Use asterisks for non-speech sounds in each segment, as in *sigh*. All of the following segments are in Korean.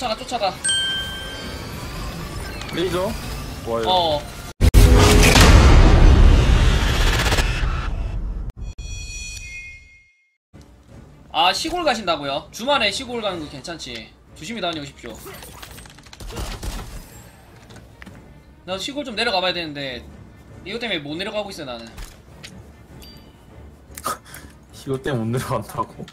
쫓아가 쫓아가. 레이저? 좋아요. 어. 아 시골 가신다고요? 주말에 시골 가는 거 괜찮지? 조심히 다녀오십시오. 나 시골 좀 내려가 봐야 되는데 이것 때문에 못 내려가고 있어 나는. *laughs* 이거 때문에 못 내려간다고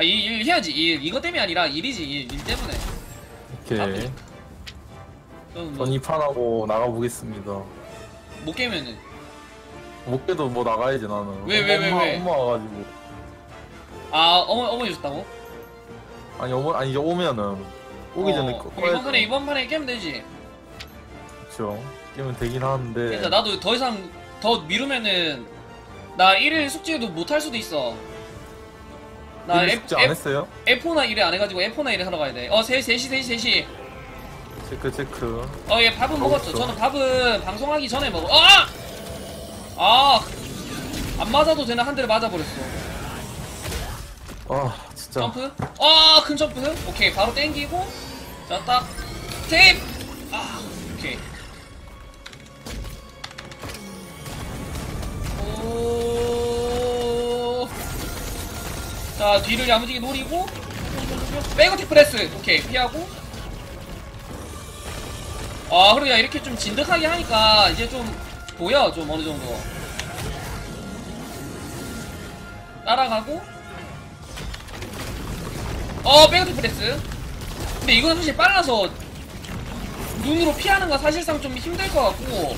아 일, 일 해야지. 일 이것 때문에 아니라 일이지 일, 일 때문에. 오케이. 저는 뭐, 전 이판하고 나가보겠습니다. 못 깨면은. 못 깨도 뭐 나가야지 나는. 왜, 왜, 왜, 엄마, 왜? 엄마 와가지고. 아 어머 어머니 줬다고? 아니 어머 아니 이제 오면은. 오기 전에 어, 꺼- 그럼 이번. 판에 이번 판에 깨면 되지. 그쵸. 깨면 되긴 하는데. 그래서 나도 더 이상 더 미루면은 나 1일 숙제도 못 할 수도 있어. 나일 F, 숙제 안 F, 했어요? F4나 1일 안 해가지고 F4나 1일 하러 가야 돼. 어, 3, 3시, 3시, 3시. 체크 체크 어, 예, 밥은 먹었죠. 먹었어. 저는 밥은 방송하기 전에 먹어. 아! 아! 안 맞아도 되나 한 대를 맞아버렸어. 아 진짜 점프? 아, 큰 점프? 오케이, 바로 땡기고. 자, 딱. 테이프! 아, 오케이. 오. 자, 뒤를 야무지게 노리고. 백어택 프레스. 오케이, 피하고. 아, 그래야 이렇게 좀 진득하게 하니까 이제 좀 보여, 좀 어느 정도. 따라가고. 어, 백어택 프레스. 근데 이거는 사실 빨라서 눈으로 피하는 건 사실상 좀 힘들 것 같고.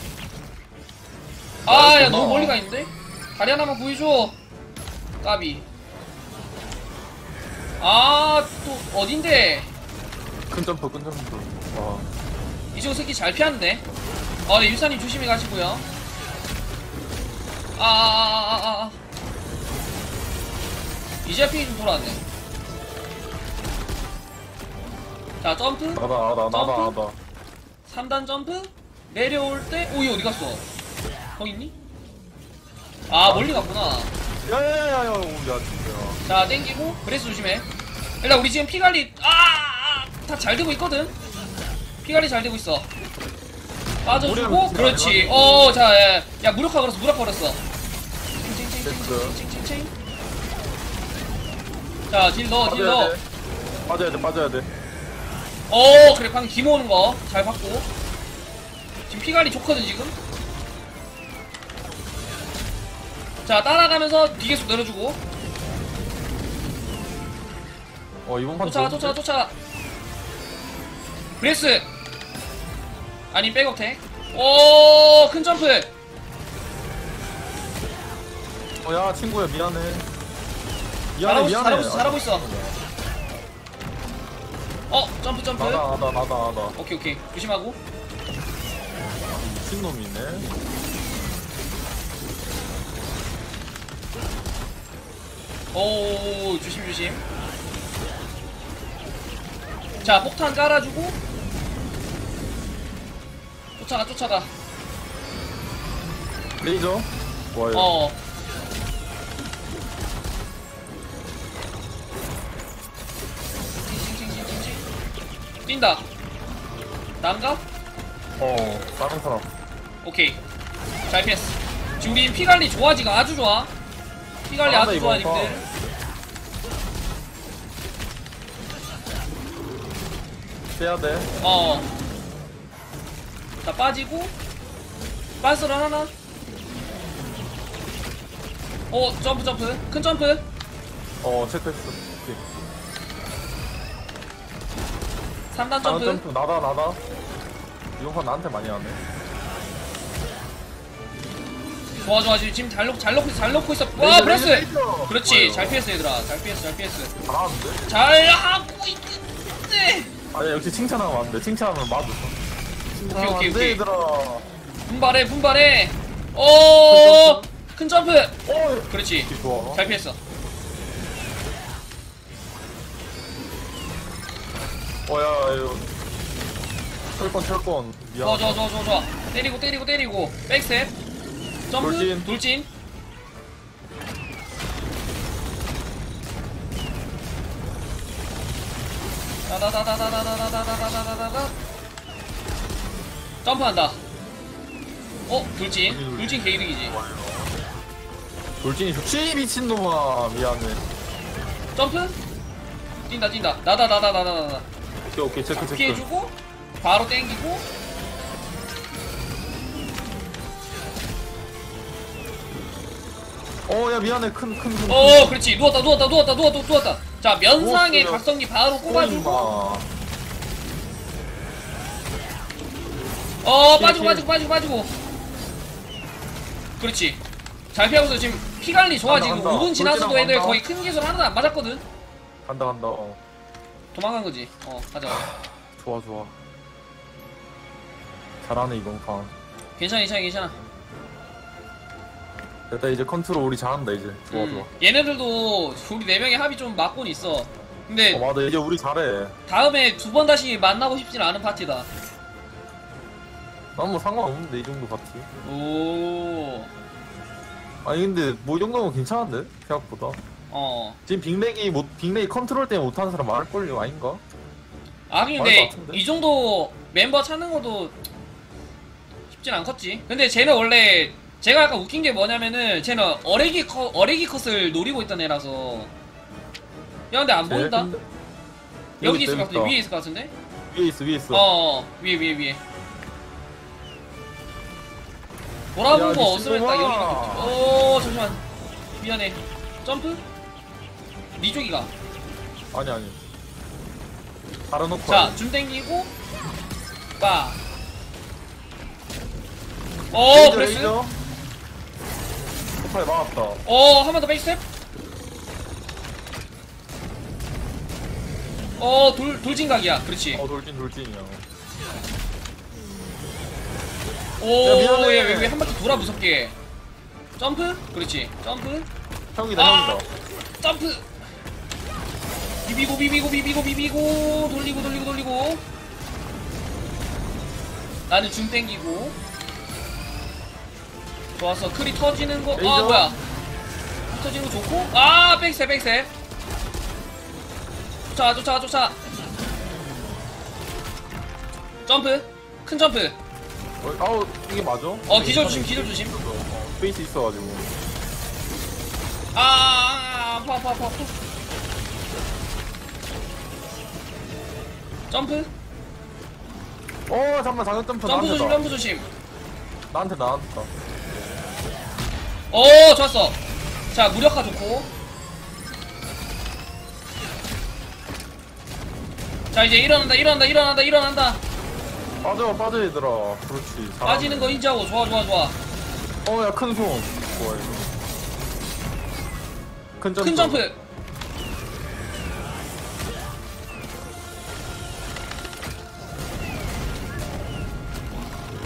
아, 야, 너무 멀리 가 있는데? 다리 하나만 보여줘. 까비. 아, 또, 어딘데? 큰 점프 큰 점프 와 이쪽 새끼 잘 피하는데? 어, 네, 유사님 조심히 가시고요. 아, 아, 아, 아, 아. 이제야 핑이 좀 돌아왔네. 자, 점프. 나다 나다 나다? 나다 3단 점프. 내려올 때, 오, 이 어디 갔어? 거기 있니? 아, 멀리 갔구나. 야야야야야 야 진짜 자, 땡기고, 브레스 조심해. 일단 우리 지금 피관리, 아, 다 잘 되고 있거든? 피관리 잘 되고 있어. 빠져주고, 그렇지. 진짜 안 어, 자, 야, 야, 무력화 걸었어, 무력화 걸었어. 됐어. 칭칭칭칭칭칭칭. 자, 딜 넣어, 딜 넣어. 빠져야 돼 빠져야 돼 빠져야 돼 어, 그래, 방금 기모 오는 거 잘 봤고. 지금 피관리 좋거든, 지금. 자, 따라가면서 뒤계속 내려주고. 어 이번 판 쫓아가, 좋은데? 쫓아가, 쫓아가. 브레스. 아니, 백업택. 오, 큰 점프. 어, 야 친구야 미안해 미안해 잘하고 있어, 미안해 잘하고 있어, 잘하고 있어. 어, 점프, 점프. 나다 나다 나다 나다 오케이, 오케이. 조심하고. 미친놈이네 오, 조심, 조심. 자, 폭탄 깔아주고. 쫓아가, 쫓아가. 레이저 좋아요 어. 뛴다. 난가? 어 다른 사람 오케이. 잘 피했어. 지금 우리 피 관리 좋아, 지금 아주 좋아. 피 관리 잘한다, 아주 좋아. 님들. 빼야 돼 어. 자, 빠지고. 빤스를 하나. 어, 점프, 점프. 큰 점프. 어 체크했어 오케이 3단 다른 점프. 점프 나다 나다 이번 판 나한테 많이 하네 좋아, 좋아. 지금 잘 넣고, 잘 넣고 있어, 잘 넣고 있어. 와, 레이저, 브레스! 레이저. 그렇지. 잘 피했어, 얘들아. 잘 피했어, 잘 피했어. 잘하는데? 잘 하고 있는데. 아니 역시 칭찬하면 안돼 칭찬하면 맞아 오케이, 안돼 오케이. 얘들아 어 분발해, 분발해. 오, 큰 점프. 그렇지. 좋아 잘 피했어. 어야 이거 철권 철권 미안 좋아, 좋아, 좋아, 좋아, 좋아. 때리고, 때리고, 때리고. 백스텝. 점프 돌진. 돌진. 점프한다 어? 돌진? 돌진 개이득이지 돌진이 좋지 미친놈아 미안해 점프? 뛴다 뛴다 나다다다다다다 오케이 오케이 체크 체크 피해주고 바로 땡기고 어야 미안해. 큰큰 어 그렇지. 누웠다 누웠다 누웠다 누웠다 누웠다. 자 면상의 누웠어요. 각성기 바로 꼽아주고. 꼬마 어 빠지고 빠지고 빠지고 빠지고. 그렇지. 잘 피하고서 지금 피관리 좋아 간다, 지금 5분 지나서도 돌진하고 애들 거의 큰 기술 하나도 안 맞았거든. 간다 간다. 어. 도망간 거지. 어 가자. 좋아 좋아. 잘하네 이번 판. 괜찮아 괜찮아 괜찮아. 됐다 이제 컨트롤 우리 잘한다 이제 좋아 음, 좋아 얘네들도 우리 네 명의 합이 좀 맞곤 있어. 근데 어, 맞아 이제 우리 잘해 다음에 두 번 다시 만나고 싶진 않은 파티다. 난 뭐 상관없는데 이 정도 파티 오, 아니 근데 뭐 이 정도면 괜찮은데 생각보다 어. 지금 빅맥이 못 빅맥이 컨트롤 때문에 못하는 사람 많을걸요 아닌가? 아 많을 근데 이 정도 멤버 찾는 것도 쉽진 않겠지. 근데 쟤는 원래 제가 아까 웃긴 게 뭐냐면은 쟤는 어레기 컷 어레기 컷을 노리고 있던 애라서. 야 근데 안 보인다? 근데... 여기 있을 것 같은데? 위에 있을 것 같은데? 위에 있어 위에 있어. 어, 어. 어. 위에 위에 위에. 돌아본 거 없으면 딱 여기 오 잠시만. 미안해. 점프? 니 쪽이가. 아니 아니. 달아놓고 자줌 땡기고. 빠어 브레스? 프라이 막았다. 어, 한 번 더 백스텝. 어, 돌, 돌진각이야. 그렇지. 어, 돌진, 돌진이야. 오, 미안해. 왜, 한 바퀴 돌아 무섭게. 점프? 그렇지. 점프? 형이다, 아! 형이다. 점프! 비비고, 비비고, 비비고, 비비고. 돌리고, 돌리고, 돌리고. 나는 줌 땡기고. 좋았어. 크리 터지는 거 아 뭐야? 터지는 거 좋고. 아 백세 백세. 쫓아 쫓아 쫓아 점프. 큰 점프. 어, 아우 이게 맞아? 어 기절 조심 기절 조심. 페이스 있어가지고. 아, 아, 아 아파 아파 아파. 점프. 어 잠깐만 작은 점프. 점프 조심 점프 조심. 나한테 나왔다 어 좋았어. 자 무력화 좋고. 자 이제 일어난다 일어난다 일어난다 일어난다. 빠져 빠져 얘들아. 그렇지 잘하네. 빠지는 거 인지하고. 좋아 좋아 좋아. 어야 큰손 좋아 이거? 큰큰 점프.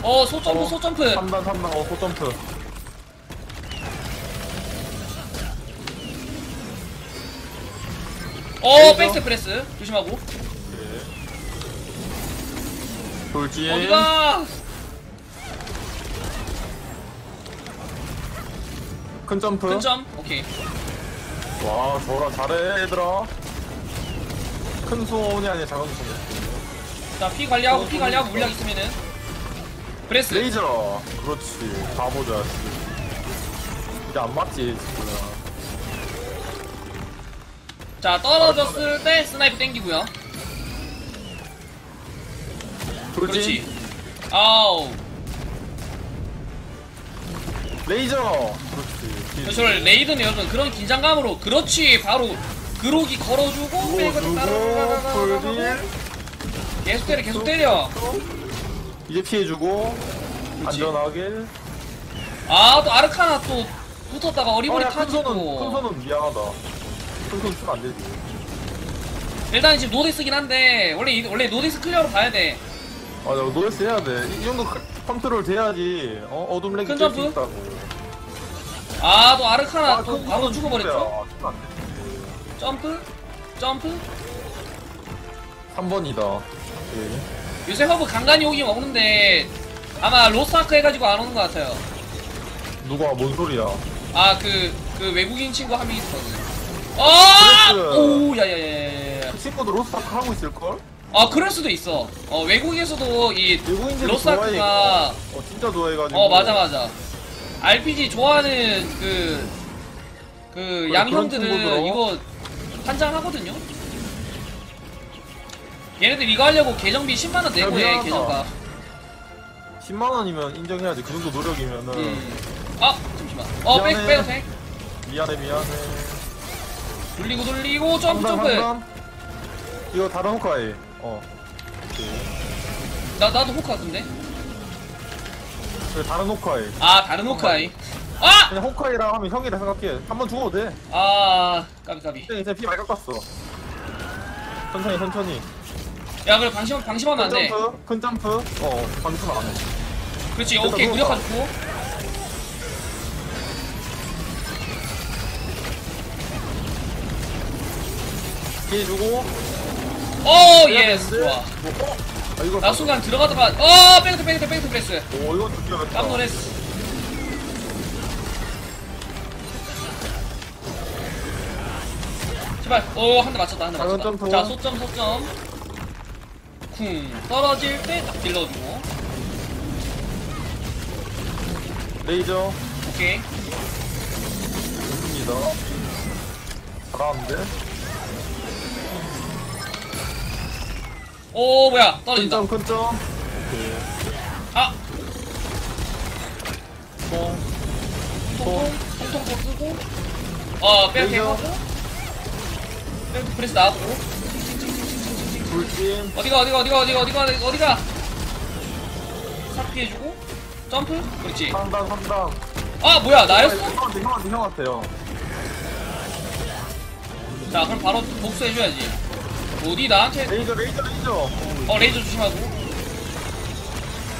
어 소점프 어, 소점프. 3단 3단. 어 소점프. 어 백스 프레스. 조심하고. 네. 돌진. 어디가? 큰 점프. 큰점? 오케이. 와 저라 잘해 얘들아. 큰 소원이 아니라 작은 소원. 자 피 관리하고 피 관리하고 물량 있으면은. 브레스. 레이저. 그렇지. 바보자 이제 안 맞지 지금. 자 떨어졌을 때 스나이프 땡기고요 그렇지. 아우 레이저. 그렇지. 저 레이든 여든 그런 긴장감으로 그렇지 바로 그로기 걸어주고 계속 때려 계속 때려 이제 피해주고 안전하게. 아 또 아르카나 또 붙었다가 어리버리 아, 타지고 큰 손은 미안하다. 큰손 쓰면 안 되지. 일단 지금 노데스긴 한데 원래 이- 원래 노데스 클리어로 가야 돼 맞아, 노레스 해야 돼. 이, 이 정도 컨- 컨트롤 돼야지. 어, 어둠 렉이 큰 점프? 있다고. 아 또 아르카나 또큰 바로 죽어버렸죠 진짜야. 쓰면 안 되지. 점프 점프 3번이다. 요새 허브 간간히 오긴 오는데 아마 로스아크 해가지고 안 오는 것 같아요 누가 뭔 소리야? 아 그 그 외국인 친구 한 명 있었거든 아! 그랬어. 오 야야야야야 치- 친구도 로스타크 하고 있을걸? 아 그럴 수도 있어 어 외국에서도 이 외국인들이 로스타크가 좋아해, 어, 진짜 좋아해가지고. 어 맞아 맞아 RPG 좋아하는 그, 그 그런 양형들은 친구들어. 이거 환장하거든요 얘네들 이거 하려고 계정비 10만원 내고 해 미안하다. 계정가 10만원이면 인정해야지. 그 정도 노력이면은. 음. 아 잠시만 어 백, 미안해. 빼도 돼 미안해, 미안해. 돌리고 돌리고 점프 점프. 이거 다른 호카이. 어. 나, 나도 호카 같은데 다른 호카이. 아 다른 호카이 아! 그냥 호카이라 하면 형이라 생각해. 한 번 죽어도 돼. 아 까비 까비 이제 이제 피 많이 깎았어. 천천히, 천천히. 야 그래 방심, 방심하면 큰 안돼 점프, 큰 점프. 어, 방금 안 해. 그렇지 오케이. 무력화 좋고 피해 주고. 오 예스 좋아 뭐, 어? 아, 이거. 나 순간 들어가다가 어 백트 백트 백트 프레스 오, 이거 죽여야겠다. 깜 놀랬어 제발 오한 대 맞췄다 한 대 작은 맞췄다 점프. 자 소점 소점 쿵 떨어질 때 딱 딜러주고 레이저. 오케이 좋습니다. 잘하는데? 오 뭐야 큰 떨어진다 점, 큰 점. 오케이. 아 통. 통통 통통 쓰고 어 빼앗게. 하고 백트 프레스 나가고 불찜. 어디가 어디가 어디가 어디가 어디가 어디가 싹 피해주고 점프 그렇지 상단, 상단. 아 뭐야 나였어? 형한테, 형한테, 형한테요. 자 그럼 바로 복수해줘야지 어디 나한테 레이저, 레이저, 레이저. 어 레이저 조심하고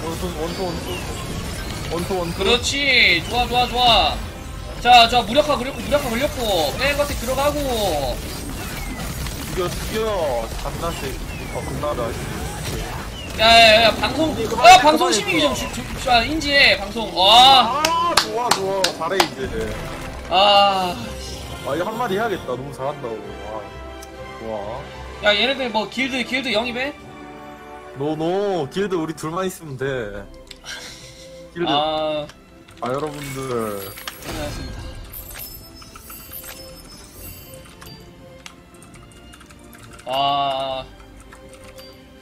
원투, 원투, 원투. 원투, 원투. 그렇지 좋아 좋아 좋아 자자 무력화 걸렸고 무력화 걸렸고 백어택 들어가고 죽여, 죽여. 장난식. 어, 겁나다. 야야야 방송 아 방송 심의 좀 그거. 주, 주, 주, 아, 인지해 방송 와아 아, 좋아, 좋아. 잘해, 이제. 아, 아, 이거 한마디 해야겠다. 너무 잘한다고. 와. 좋아. 야 얘네들 뭐 길드 길드 영입해? 노노 길드 우리 둘만 있으면 돼. 길드 아, 아 여러분들 고생하셨습니다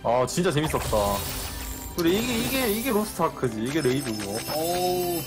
아아 진짜 재밌었다. 그래 이게 이게 이게 로스트 아크지 이게 레이드고. 오우